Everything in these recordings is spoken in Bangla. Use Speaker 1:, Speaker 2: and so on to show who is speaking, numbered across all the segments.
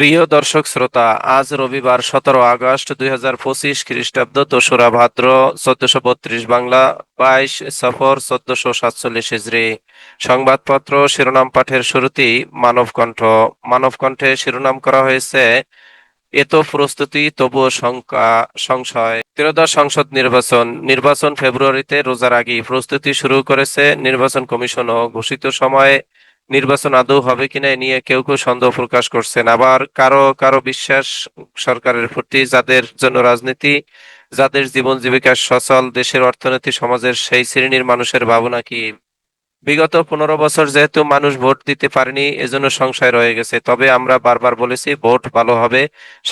Speaker 1: প্রিয় দর্শক শ্রোতা আজ রবিবার সতেরো আগস্ট দুই হাজার পঁচিশ খ্রিস্টাব্দ দোসরা ভাদ্র চোদ্দশো বত্রিশ বাংলা বাইশ সফর চোদ্দশো সাতচল্লিশ হিজড়ি সংবাদপত্র শিরোনাম পাঠের শুরুতেই মানবকণ্ঠ মানবকণ্ঠে শিরোনাম করা হয়েছে এত প্রস্তুতি তবুও শঙ্কা সংশয় ত্রয়োদশ সংসদ নির্বাচন নির্বাচন ফেব্রুয়ারিতে রোজার আগে প্রস্তুতি শুরু করেছে নির্বাচন কমিশনও ঘোষিত সময়ে নির্বাচন আদৌ হবে কিনা এ নিয়ে কেউ কেউ সন্দেহ প্রকাশ করছেন আবার কারো কারো বিশ্বাস সরকারের প্রতি যাদের জন্য রাজনীতি যাদের জীবন জীবিকা সচল দেশের অর্থনীতি সমাজের সেই শ্রেণীর মানুষের ভাবনা কি বিগত পনেরো বছর যেহেতু মানুষ ভোট দিতে পারেনি এজন্য সংশয় রয়ে গেছে তবে আমরা বারবার বলেছি ভোট ভালো হবে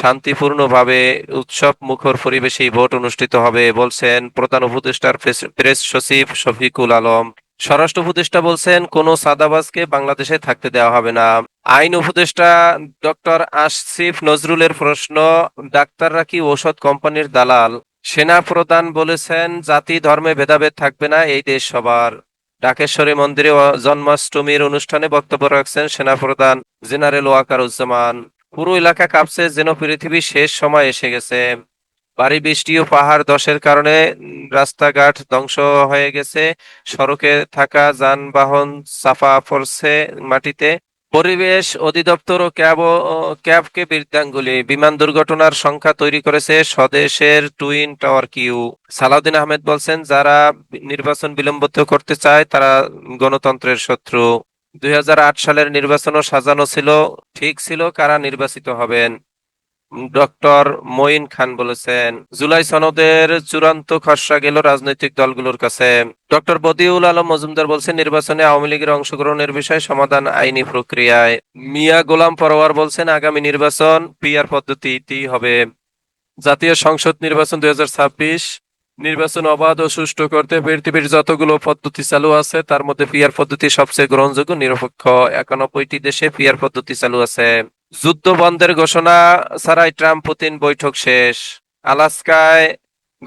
Speaker 1: শান্তিপূর্ণভাবে উৎসব মুখর পরিবেশেই ভোট অনুষ্ঠিত হবে বলছেন প্রধান উপদেষ্টার প্রেস সচিব শফিকুল আলম স্বরাষ্ট্র উপদেষ্টা বলছেন কোনো সাদাবাজকে বাংলাদেশে থাকতে দেওয়া হবে না আইন উপদেষ্টা ডক্টর আশিফ নজরুলের প্রশ্ন ডাক্তাররা কি ঔষধ কোম্পানির দালাল সেনা প্রধান বলেছেন জাতি ধর্মে ভেদাভেদ থাকবে না এই দেশ সবার ডাকেশ্বরী মন্দিরে জন্মাষ্টমীর অনুষ্ঠানে বক্তব্য রাখছেন সেনাপ্রধান জেনারেল ওয়াকারুজ্জামান পুরো এলাকা কাঁপছে যেন পৃথিবীর শেষ সময় এসে গেছে ভারী বৃষ্টি ও পাহাড় ধসের কারণে রাস্তাঘাট ধ্বংস হয়ে গেছে সড়কে থাকা যানবাহন চাপা পড়ছে মাটিতে পরিবেশ অধিদপ্তর ও ক্যাব ক্যাবকে বৃদ্ধাঙ্গুলি বিমান দুর্ঘটনার সংখ্যা তৈরি করেছে স্বদেশের টুইন টাওয়ার কিউ সালাউদ্দিন আহমেদ বলছেন যারা নির্বাচন বিলম্বিত করতে চায় তারা গণতন্ত্রের শত্রু দুই সালের নির্বাচনও সাজানো ছিল ঠিক ছিল কারা নির্বাচিত হবেন ডক্টর মঈন খান বলেছেন জুলাই সনদের চূড়ান্ত খসড়া গেল রাজনৈতিক দলগুলোর কাছে ডক্টর বদিউল আলম মজুমদার বলছেন নির্বাচনে আওয়ামী লীগের অংশগ্রহণের বিষয়ে সমাধান আইনি প্রক্রিয়ায় মিয়া গোলাম পরোয়ার বলছেন আগামী নির্বাচন পিআর পদ্ধতিতেই হবে জাতীয় সংসদ নির্বাচন দুই নির্বাচন অবাধ ও সুষ্ঠু করতে পৃথিবীর যতগুলো পদ্ধতি চালু আছে তার মধ্যে পিআর পদ্ধতি সবচেয়ে গ্রহণযোগ্য নিরপেক্ষ একানব্বইটি দেশে পিআর পদ্ধতি চালু আছে যুদ্ধ বন্ধের ঘোষণা ছাড়াই ট্রাম্প পুতিন বৈঠক শেষ আলাস্কায়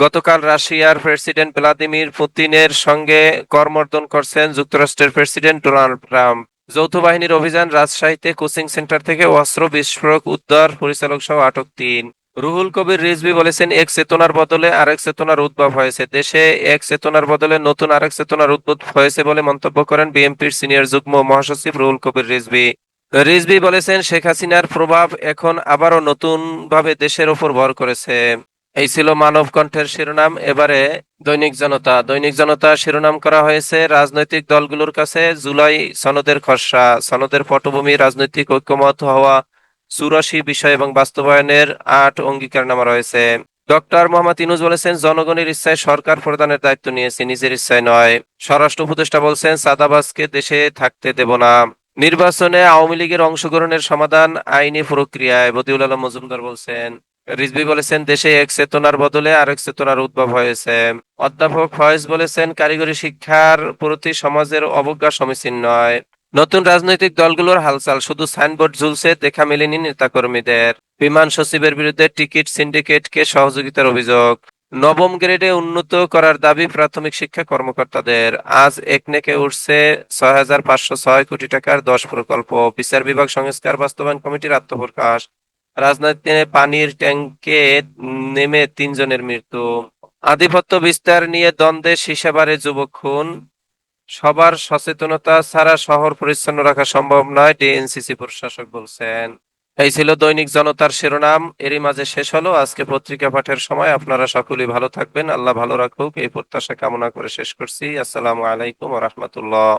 Speaker 1: গতকাল রাশিয়ার প্রেসিডেন্ট ভ্লাদিমির পুতিনের সঙ্গে কর্মর্দন করছেন যুক্তরাষ্ট্রের প্রেসিডেন্ট ডোনাল্ড ট্রাম্প যৌথ বাহিনীর অভিযান রাজশাহীতে কোচিং সেন্টার থেকে অস্ত্র বিস্ফোরক উদ্ধার পরিচালক সহ আটক তিন রুহুল কবির রিজবি বলেছেন এক চেতনার বদলে আরেক চেতনার উদ্ভব হয়েছে দেশে এক চেতনার বদলে নতুন আরেক চেতনার উদ্ভব হয়েছে বলে মন্তব্য করেন বিএনপির সিনিয়র যুগ্ম মহাসচিব রুহুল কবির রিজবি রিজবি বলেছেন শেখ হাসিনার প্রভাব এখন আবারও নতুনভাবে দেশের ওপর ভর করেছে এই ছিল মানব কণ্ঠের শিরোনাম এবারে দৈনিক জনতা দৈনিক জনতা শিরোনাম করা হয়েছে রাজনৈতিক দলগুলোর কাছে জুলাই সনদের খসড়া সনদের পটভূমি রাজনৈতিক ঐক্যমত হওয়া চুরাশি বিষয় এবং বাস্তবায়নের আট অঙ্গীকার নামা রয়েছে ডক্টর মোহাম্মদ ইনুজ বলেছেন জনগণের ইচ্ছায় সরকার প্রদানের দায়িত্ব নিয়েছে নিজের ইচ্ছায় নয় স্বরাষ্ট্র উপদেষ্টা বলছেন সাদাবাসকে দেশে থাকতে দেব না নির্বাচনে আওয়ামী লীগের অংশগ্রহণের সমাধান আইনি প্রক্রিয়ায় বদিউল আলম মজুমদার বলছেন রিজবি বলেছেন দেশে এক চেতনার বদলে আরেক চেতনার উদ্ভব হয়েছে অধ্যাপক ফয়েজ বলেছেন কারিগরি শিক্ষার প্রতি সমাজের অবজ্ঞা সমীচীন নয় নতুন রাজনৈতিক দলগুলোর হালচাল শুধু সাইনবোর্ড ঝুলছে দেখা মেলেনি নেতাকর্মীদের বিমান সচিবের বিরুদ্ধে টিকিট সিন্ডিকেটকে সহযোগিতার অভিযোগ নবম গ্রেডে উন্নত করার দাবি প্রাথমিক শিক্ষা কর্মকর্তাদের আজ একনেকে উঠছে ছয় হাজার পাঁচশো ছয় কোটি টাকার দশ প্রকল্প বিচার বিভাগ সংস্কার বাস্তবায়ন কমিটির আত্মপ্রকাশ রাজনীতিতে পানির ট্যাঙ্কে নেমে তিনজনের মৃত্যু আধিপত্য বিস্তার নিয়ে দ্বন্দ্বে সিসাবারে যুবক খুন সবার সচেতনতা ছাড়া শহর পরিচ্ছন্ন রাখা সম্ভব নয় ডিএনসিসি প্রশাসক বলছেন এই ছিল দৈনিক জনতার শিরোনাম এরই মাঝে শেষ হলো আজকে পত্রিকা পাঠের সময় আপনারা সকলেই ভালো থাকবেন আল্লাহ ভালো রাখুক এই প্রত্যাশা কামনা করে শেষ করছি আসসালামু আলাইকুম রহমতুল্লাহ